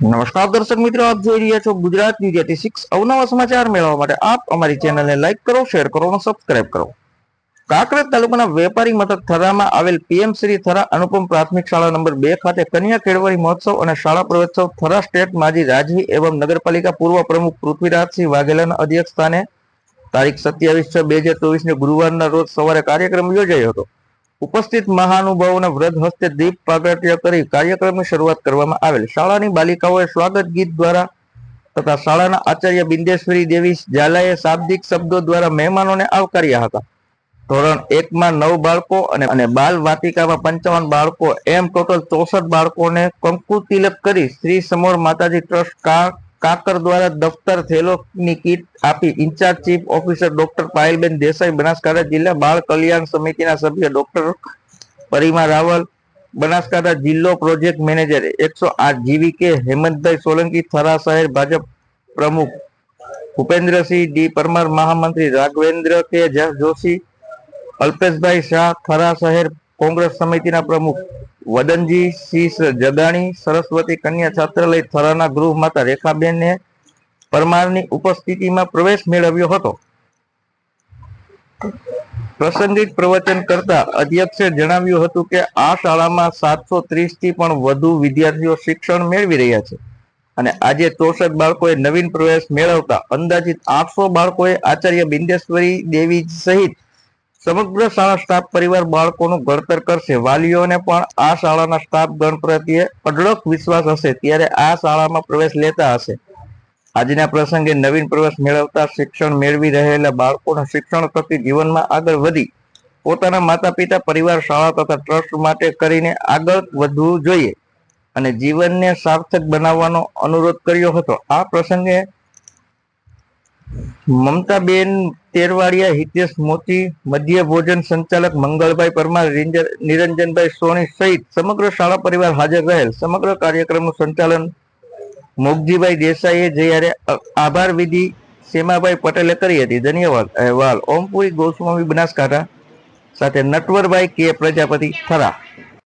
નમસ્કાર દર્શક મિત્રો, આપ જોઈ રહ્યા છો ગુજરાત ન્યૂઝ એટી સિક્સ અવનવા સમાચાર મેળવવા માટે આપ અમારી ચેનલને લાઈક કરો શેર કરો અને સબસ્ક્રાઇબ કરો. કાંકરેજ તાલુકાના વેપારી મથક થરામાં આવેલ પીએમ શ્રી થરા અનુપમ પ્રાથમિક શાળા નંબર બે ખાતે કન્યા કેળવણી મહોત્સવ અને શાળા પ્રવેશોત્સવ થરા સ્ટેટ માજી રાજવી એવં નગરપાલિકા પૂર્વ પ્રમુખ પૃથ્વીરાજસિંહ વાઘેલાના અધ્યક્ષ સ્થાને તારીખ સત્યાવીસ છ બે હજાર ચોવીસને ગુરુવારના રોજ સવારે કાર્યક્રમ યોજાયો હતો. ઉપસ્થિત મહાનુભાવોના વ્રત હસ્તે દીપ પ્રાગટ્ય કરી કાર્યક્રમની શરૂઆત કરવામાં આવેલ. શાળાની બાલિકાઓએ સ્વાગત ગીત દ્વારા તથા શાળાના આચાર્ય બિંદેશ્વરી દેવી ઝાલાએ શાબ્દિક શબ્દો દ્વારા મહેમાનોને આવકાર્યા હતા. ધોરણ એકમાં નવ બાળકો અને અને બાલ વાટિકામાં પંચાવન બાળકો, એમ ટોટલ ચોસઠ બાળકોને કંકુ તિલક કરી શ્રી સમોર માતાજી ટ્રસ્ટ કા- કાકર દ્વારા દફતર થેલોની કીટ આપી in charge chief officer doctor Payalben Desai Banaskantha જિલ્લા બાળ કલ્યાણ સમિતિના સભ્ય ડોક્ટર પરિમા રાવલ બનાસકાંઠા જિલ્લો પ્રોજેક્ટ મેનેજર એકસો આઠ જીવીકે હેમંતભાઈ સોલંકી થરા શહેર ભાજપ પ્રમુખ ભૂપેન્દ્રસિંહ ડી પરમાર મહામંત્રી રાઘવેન્દ્ર કે જ- જોશી અલ્પેશભાઈ શાહ થરા શહેર કોંગ્રેસ સમિતિના પ્રમુખ વદનજી સિંહ જગાણી, સરસ્વતી કન્યા છાત્રાલય થરાના ગૃહ માતા રેખાબેનને પરમારની ઉપસ્થિતિમાં પ્રવેશ મેળવ્યો હતો. પ્રસંગિક પ્રવચન કરતા અધ્યક્ષે જણાવ્યું હતું કે આ શાળામાં સાતસો ત્રીસથી પણ વધુ વિદ્યાર્થીઓ શિક્ષણ મેળવી રહ્યા છે અને આજે ચોસઠ બાળકોએ નવીન પ્રવેશ મેળવતા અંદાજિત આઠસો બાળકોએ આચાર્ય બિંદેશ્વરી દેવી સહિત સમગ્ર શાળા સ્ટાફ પરિવાર બાળકોનું ઘડતર કરશે. વાલીઓને પણ આ શાળાના સ્ટાફ ગણ પ્રત્યે અઢળક વિશ્વાસ હશે ત્યારે આ શાળામાં પ્રવેશ લેતા હશે. આજના પ્રસંગે નવીન પ્રવેશ મેળવતા શિક્ષણ મેળવી રહેલા બાળકોના શિક્ષણ થકી જીવનમાં આગળ વધી પોતાના માતા પિતા પરિવાર, શાળા તથા ટ્રસ્ટ માટે કરીને આગળ વધવું જોઈએ અને જીવનને સાર્થક બનાવવાનો અનુરોધ કર્યો હતો. આ પ્રસંગે મમતાબેન તેરવાડિયા, હિતેશ મોતી, મધ્ય ભોજન સંચાલક મંગળભાઈ પરમાર નિરંજનભાઈ સોની સહિત સમગ્ર શાળા પરિવાર હાજર રહેલ. સમગ્ર કાર્યક્રમનું સંચાલન મોગજીભાઈ દેસાઈએ જ્યારે આભાર વિધિ સેમાભાઈ પટેલે કરી હતી. ધન્યવાદ. અહેવાલ. ઓમપુરી ગોસ્વામી બનાસકાંઠા સાથે નટવરભાઈ કે પ્રજાપતિ થરા.